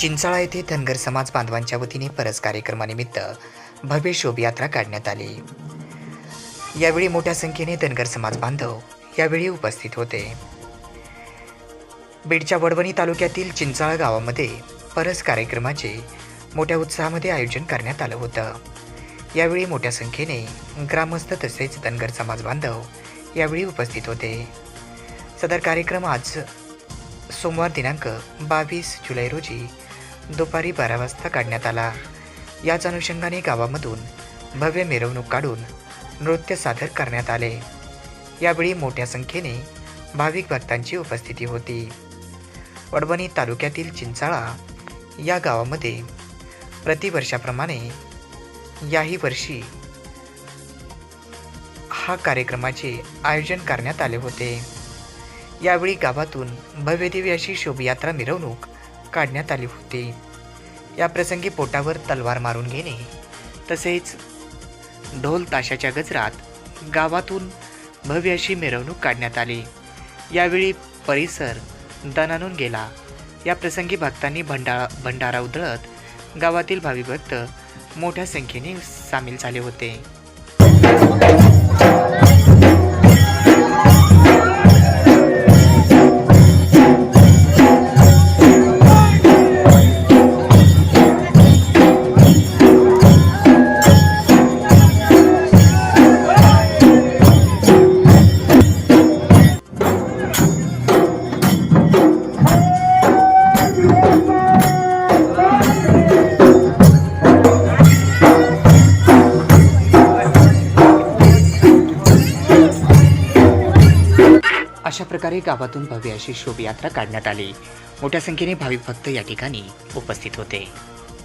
चिंचाळा येथे धनगर समाज बांधवांच्या वतीने परस कार्यक्रमानिमित्त भव्य शोभयात्रा काढण्यात आली. यावेळी मोठ्या संख्येने धनगर समाज बांधव यावेळी उपस्थित होते. बीडच्या वडवणी तालुक्यातील चिंचाळा गावामध्ये परस कार्यक्रमाचे मोठ्या उत्साहामध्ये आयोजन करण्यात आलं होतं. यावेळी मोठ्या संख्येने ग्रामस्थ तसेच धनगर समाज बांधव यावेळी उपस्थित होते. सदर कार्यक्रम आज सोमवार दिनांक बावीस जुलै रोजी दुपारी बारा वाजता काढण्यात आला. याच अनुषंगाने गावामधून भव्य मिरवणूक काढून नृत्य सादर करण्यात आले. यावेळी मोठ्या संख्येने भाविक भक्तांची उपस्थिती होती. वडवणी तालुक्यातील चिंचाळा या गावामध्ये प्रतिवर्षाप्रमाणे याही वर्षी हा कार्यक्रमाचे आयोजन करण्यात आले होते. यावेळी गावातून भव्यदेवी अशी शोभयात्रा मिरवणूक काढण्यात आली होती. या प्रसंगी पोटावर तलवार मारून घेणे तसेच ढोल ताशाच्या गजरात गावातून भव्य अशी मिरवणूक काढण्यात आली. यावेळी परिसर दणानून गेला. या प्रसंगी भक्तांनी भंडारा भंडारा उधळत गावातील भावी भक्त मोठ्या संख्येने सामील झाले होते. अशा प्रकारे गावातून भव्य अशी शोभायात्रा काढण्यात आली. मोठ्या संख्येने भाविक भक्त या ठिकाणी उपस्थित होते.